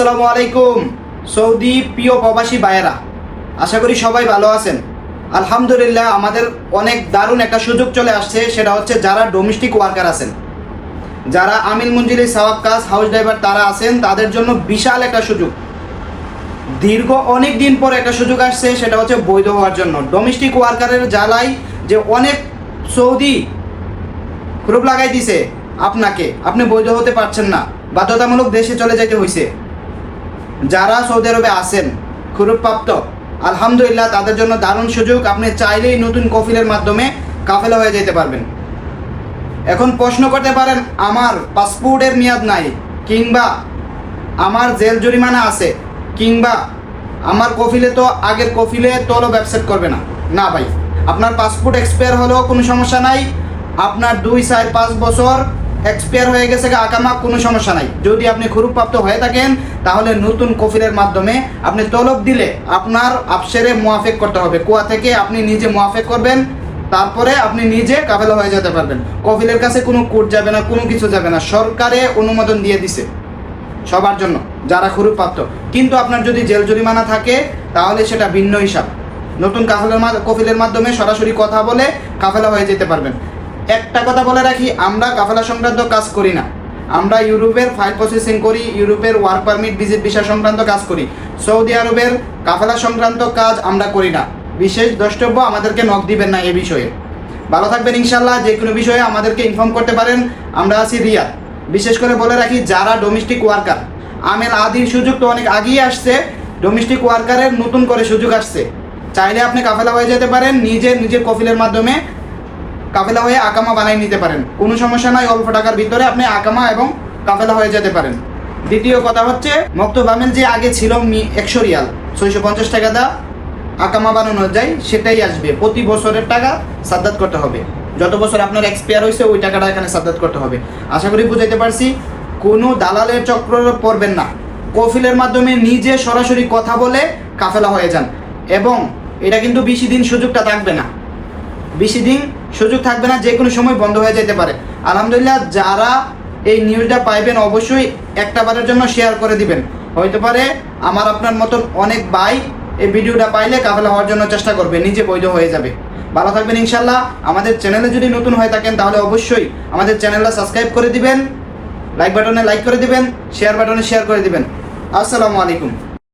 আসসালামু আলাইকুম, সৌদি প্রিয় প্রবাসী ভাইয়েরা। আশা করি সবাই ভালো আছেন। আলহামদুলিল্লাহ, আমাদের অনেক দারুণ একটা সুযোগ চলে আসছে, সেটা হচ্ছে যারা ডোমেস্টিক ওয়ার্কার আছেন। যারা আমিল মঞ্জিলি সাওয়াব কাজ হাউস ড্রাইভার তারা আছেন, তাদের জন্য বিশাল একটা সুযোগ। দীর্ঘ অনেক দিন পর একটা সুযোগ আসছে, সেটা হচ্ছে বৈধ হওয়ার জন্য। ডোমেস্টিক ওয়ার্কারের জ্বালাই যে অনেক সৌদি গ্রুপ লাগাই দিছে আপনাকে, আপনি বৈধ হতে পারছেন না। বাধ্যতামূলক দেশে চলে যেতে হয়েছে যারা সৌদি আরবে আসেন প্রাপ্ত, আলহামদুলিল্লাহ তাদের জন্য দারুণ সুযোগ। আপনি চাইলেই নতুন কফিলের মাধ্যমে কাফেলা হয়ে যেতে পারবেন। এখন প্রশ্ন করতে পারেন, আমার পাসপোর্টের মেয়াদ নাই, কিংবা আমার জেল জরিমানা আছে, কিংবা আমার কফিলে তো আগের কফিলে তোলো ব্যবসেট করবে না। না ভাই, আপনার পাসপোর্ট এক্সপায়ার হলেও কোনো সমস্যা নাই। আপনার দুই চার পাঁচ বছর এক্সপায়ার হয়ে গেছে আকামা, কোনো সমস্যা নাই। যদি আপনি খুরুপ্রাপ্ত হয়ে থাকেন, তাহলে নতুন কফিলের মাধ্যমে আপনি তলব দিলে আপনার আপসেরে মোয়াফেক করতে হবে। কুয়া থেকে আপনি নিজে মোয়াফেক করবেন, তারপরে আপনি নিজে কাফেলা হয়ে যেতে পারবেন। কফিলের কাছে কোনো কোর্ট যাবে না, কোনো কিছু যাবে না। সরকারে অনুমোদন দিয়ে দিছে, সবার জন্য, যারা খুরুপ্রাপ্ত। কিন্তু আপনার যদি জেল জরিমানা থাকে, তাহলে সেটা ভিন্ন হিসাব। নতুন কাফেলের কফিলের মাধ্যমে সরাসরি কথা বলে কাফেলা হয়ে যেতে পারবেন। একটা কথা বলে রাখি, আমরা কাফেলা সংক্রান্ত কাজ করি না। আমরা ইউরোপের ফাইল প্রসেসিং করি, ইউরোপের ওয়ার্ক পারমিট ভিজিট ভিসা সংক্রান্ত কাজ করি। সৌদি আরবের কাফেলা সংক্রান্ত কাজ আমরা করি না। বিশেষ দ্রষ্টব্য আমাদেরকে নখ দিবেন না এ বিষয়ে। ভালো থাকবেন ইনশাল্লাহ যে কোনো বিষয়ে আমাদেরকে ইনফর্ম করতে পারেন। আমরা আছি রিয়াদ। বিশেষ করে বলে রাখি, যারা ডোমেস্টিক ওয়ার্কার আমের আদির সুযোগ তো অনেক আগেই আসছে ডোমেস্টিক ওয়ার্কারের নতুন করে সুযোগ আসছে। চাইলে আপনি কাফেলা হয়ে যেতে পারেন, নিজের নিজের কফিলের মাধ্যমে। কাফেলা হয়ে আকামা বানিয়ে নিতে পারেন। কোনো সমস্যা নাই, অল্প টাকার ভিতরে আপনি আকামা এবং কাফেলা হয়ে যেতে পারেন। দ্বিতীয় কথা হচ্ছে মক্তব আমেল যে আগে ছিল একশো রিয়াল, ছয়শো পঞ্চাশ টাকা দা আকামা বানানো যায়, সেটাই আসবে। প্রতি বছরের টাকা সাদ্দাত করতে হবে। যত বছর আপনার এক্সপায়ার হয়েছে, ওই টাকাটা এখানে সাদ্দাত করতে হবে। আশা করি বুঝাইতে পারছি, কোনো দালালের চক্র পড়বেন না। কফিলের মাধ্যমে নিজে সরাসরি কথা বলে কাফেলা হয়ে যান। এবং এটা কিন্তু বেশি দিন সুযোগটা থাকবে না। বেশি দিন সুযোগ থাকবে না, যে কোনো সময় বন্ধ হয়ে যেতে পারে। আলহামদুলিল্লাহ, যারা এই নিউজটা পাইবেন, অবশ্যই একটা বারের জন্য শেয়ার করে দিবেন। হয়তো পারে আমার আপনার মতন অনেক ভাই এই ভিডিওটা পাইলে কাফেলা হওয়ার জন্য চেষ্টা করবে, নিজে বৈধ হয়ে যাবে। ভালো থাকবেন ইনশাল্লাহ। আমাদের চ্যানেলে যদি নতুন হয়ে থাকেন, তাহলে অবশ্যই আমাদের চ্যানেলটা সাবস্ক্রাইব করে দিবেন লাইক বাটনে লাইক করে দিবেন শেয়ার বাটনে শেয়ার করে দিবেন। আসসালামু আলাইকুম।